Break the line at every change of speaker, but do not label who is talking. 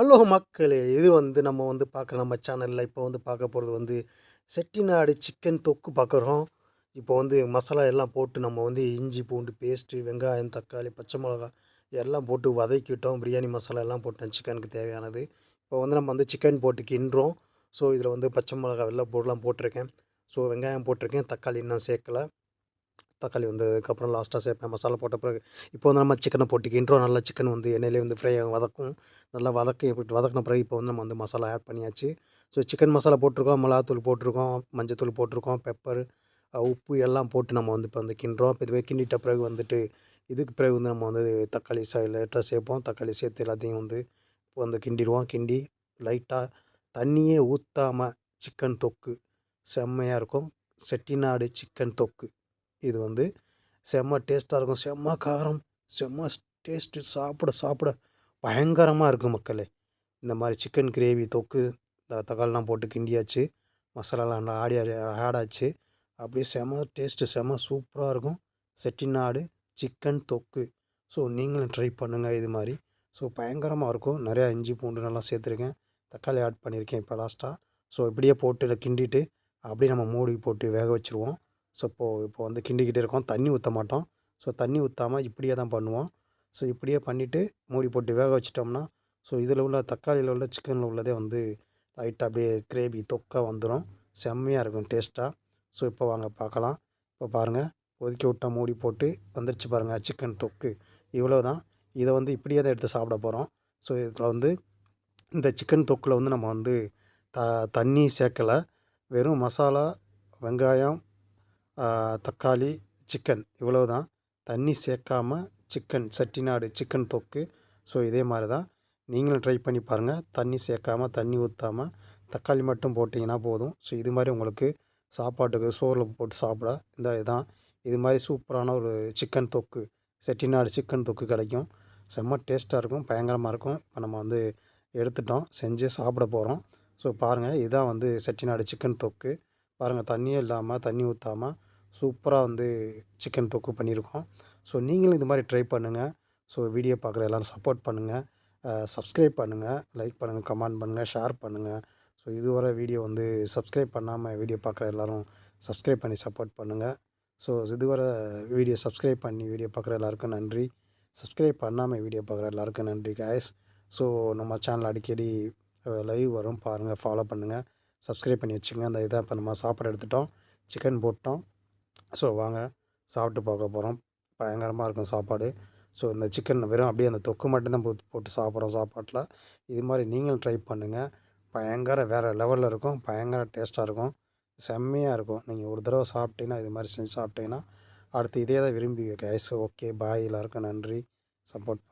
Hello மக்களே! இது வந்து நம்ம வந்து பார்க்குற நம்ம சேனலில் இப்போ வந்து பார்க்க போகிறது வந்து செட்டிநாடு சிக்கன் தொக்கு பார்க்குறோம். இப்போ வந்து மசாலா எல்லாம் போட்டு நம்ம வந்து இஞ்சி, பூண்டு பேஸ்ட்டு, வெங்காயம், தக்காளி, பச்சை மிளகா எல்லாம் போட்டு வதக்கிட்டோம். பிரியாணி மசாலா எல்லாம் போட்டோம் சிக்கனுக்கு தேவையானது. இப்போ வந்து நம்ம வந்து சிக்கன் போட்டு கிண்டுறோம். ஸோ இதில் வந்து பச்சை மிளகா, வெள்ளை போடலாம் போட்டிருக்கேன். ஸோ வெங்காயம் போட்டிருக்கேன். தக்காளி இன்னும் சேர்க்கல. தக்காளி வந்ததுக்கப்புறம் லாஸ்ட்டாக சேர்ப்பேன் மசாலா போட்ட பிறகு. இப்போ வந்து நம்ம சிக்கனை போட்டு கிண்டுறோம். நல்லா சிக்கன் வந்து எண்ணெயிலே வந்து ஃப்ரை வதக்கும். நல்லா வதக்கி வதக்கின பிறகு இப்போ வந்து நம்ம வந்து மசாலா ஆட் பண்ணியாச்சு. ஸோ சிக்கன் மசாலா போட்டிருக்கோம், மிளகாத்தூள் போட்டிருக்கோம், மஞ்சத்தூள் போட்டிருக்கோம், பெப்பர், உப்பு எல்லாம் போட்டு நம்ம வந்து இப்போ வந்து கிண்டுறோம். இப்போ இதுவே கிண்டிட்ட பிறகு வந்துட்டு இதுக்கு பிறகு வந்து நம்ம வந்து தக்காளி ச லைட்டாக சேர்ப்போம். தக்காளி சேர்த்து எல்லாத்தையும் வந்து இப்போ வந்து கிண்டிடுவோம். கிண்டி லைட்டாக தண்ணியே ஊற்றாமல் சிக்கன் தொக்கு செம்மையாக இருக்கும். செட்டிநாடு சிக்கன் தொக்கு. இது வந்து செம்ம டேஸ்ட்டாக இருக்கும். செம்ம காரம், செம்ம டேஸ்ட்டு சாப்பிட சாப்பிட பயங்கரமாக இருக்கும் மக்களே! இந்த மாதிரி சிக்கன் கிரேவி தொக்கு இந்த தக்காளிலாம் போட்டு கிண்டியாச்சு. மசாலாலாம் நல்லா ஆடி ஆடி ஆடாச்சு அப்படியே செம்ம டேஸ்ட்டு செம்ம சூப்பராக இருக்கும். செட்டிநாடு சிக்கன் தொக்கு. ஸோ நீங்களும் ட்ரை பண்ணுங்கள் இது மாதிரி ஸோ பயங்கரமாக இருக்கும். நிறையா இஞ்சி, பூண்டு நல்லா சேர்த்துருக்கேன். தக்காளி ஆட் பண்ணியிருக்கேன் இப்போ லாஸ்ட்டாக ஸோ இப்படியே போட்டு கிண்டிட்டு அப்படியே நம்ம மூடி போட்டு வேக வச்சுருவோம். ஸோ இப்போது இப்போ வந்து கிண்டிக்கிட்டே இருக்கோம். தண்ணி ஊற்ற மாட்டோம். ஸோ தண்ணி ஊற்றாமல் இப்படியே தான் பண்ணுவோம். ஸோ இப்படியே பண்ணிவிட்டு மூடி போட்டு வேக வச்சிட்டோம்னா ஸோ இதில் உள்ள தக்காளியில் உள்ள சிக்கனில் உள்ளதே வந்து லைட்டாக அப்படியே கிரேவி தொக்கா வந்துடும் செம்மையாக இருக்கும் டேஸ்ட்டாக ஸோ இப்போ வாங்க பார்க்கலாம். இப்போ பாருங்கள் ஒதுக்கி விட்டால் மூடி போட்டு வந்துருச்சு பாருங்கள் சிக்கன் தொக்கு. இவ்வளோ தான் இதை வந்து இப்படியே தான் எடுத்து சாப்பிட போகிறோம் ஸோ இதில் வந்து இந்த சிக்கன் தொக்கில் வந்து நம்ம வந்து த தண்ணி சேர்க்கல. வெறும் மசாலா, வெங்காயம், தக்காளி, சிக்கன் இவ்வளவுதான். தண்ணி சேர்க்காம சிக்கன் செட்டிநாடு சிக்கன் தொக்கு. ஸோ இதே மாதிரி தான். நீங்களும் ட்ரை பண்ணி பாருங்கள் தண்ணி சேர்க்காம, தண்ணி ஊற்றாமல் தக்காளி மட்டும் போட்டிங்கன்னா போதும். ஸோ இது மாதிரி உங்களுக்கு சாப்பாட்டுக்கு சோறுல போட்டு சாப்பிட இந்த இதான். இது மாதிரி சூப்பரான ஒரு சிக்கன் தொக்கு. செட்டிநாடு சிக்கன் தொக்கு கிடைக்கும். செம்ம டேஸ்ட்டாக இருக்கும். பயங்கரமாக இருக்கும். இப்போ நம்ம வந்து எடுத்துட்டோம். செஞ்சு சாப்பிட போகிறோம் ஸோ பாருங்கள் இதுதான் வந்து செட்டிநாடு சிக்கன் தொக்கு. பாருங்கள் தண்ணியே இல்லாமல் தண்ணி ஊற்றாமல் சூப்பராக வந்து சிக்கன் தொக்கு பண்ணியிருக்கோம். ஸோ நீங்களும் இது மாதிரி ட்ரை பண்ணுங்கள் ஸோ வீடியோ பார்க்குற எல்லோரும் சப்போர்ட் பண்ணுங்கள் சப்ஸ்கிரைப் பண்ணுங்கள் லைக் பண்ணுங்கள் கமெண்ட் பண்ணுங்கள் ஷேர் பண்ணுங்கள் ஸோ இதுவரை வீடியோ வந்து சப்ஸ்கிரைப் பண்ணாமல் வீடியோ பார்க்குற எல்லாரும் சப்ஸ்கிரைப் பண்ணி சப்போர்ட் பண்ணுங்கள் ஸோ இதுவரை வீடியோ சப்ஸ்கிரைப் பண்ணி வீடியோ பார்க்குற எல்லாருக்கும் நன்றி. சப்ஸ்கிரைப் பண்ணாமல் வீடியோ பார்க்குற எல்லாருக்கும் நன்றி காய்ஸ். ஸோ நம்ம சேனல் அடிக்கடி லைவ் வரும் பாருங்கள் ஃபாலோ பண்ணுங்கள் சப்ஸ்கிரைப் பண்ணி வச்சுங்க அந்த இதை இப்போ நம்ம சாப்பாடு எடுத்துட்டோம். சிக்கன் போட்டோம். ஸோ வாங்க சாப்பிட்டு பார்க்க போகிறோம் பயங்கரமாக இருக்கும் சாப்பாடு. ஸோ இந்த சிக்கன் வெறும் அப்படியே அந்த தொக்கு மட்டும் தான் போட்டு போட்டு சாப்பிட்றோம் சாப்பாட்டில் இது மாதிரி நீங்களும் ட்ரை பண்ணுங்கள் பயங்கர வேறு லெவலில் இருக்கும். பயங்கர டேஸ்ட்டாக இருக்கும். செம்மையாக இருக்கும். நீங்கள் ஒரு தடவை சாப்பிட்டீங்கன்னா, இது மாதிரி செஞ்சு சாப்பிட்டீங்கன்னா, அடுத்து இதே தான் விரும்பி கேஸ் ஓகே பாய் எல்லாருக்கும் நன்றி. சப்போர்ட்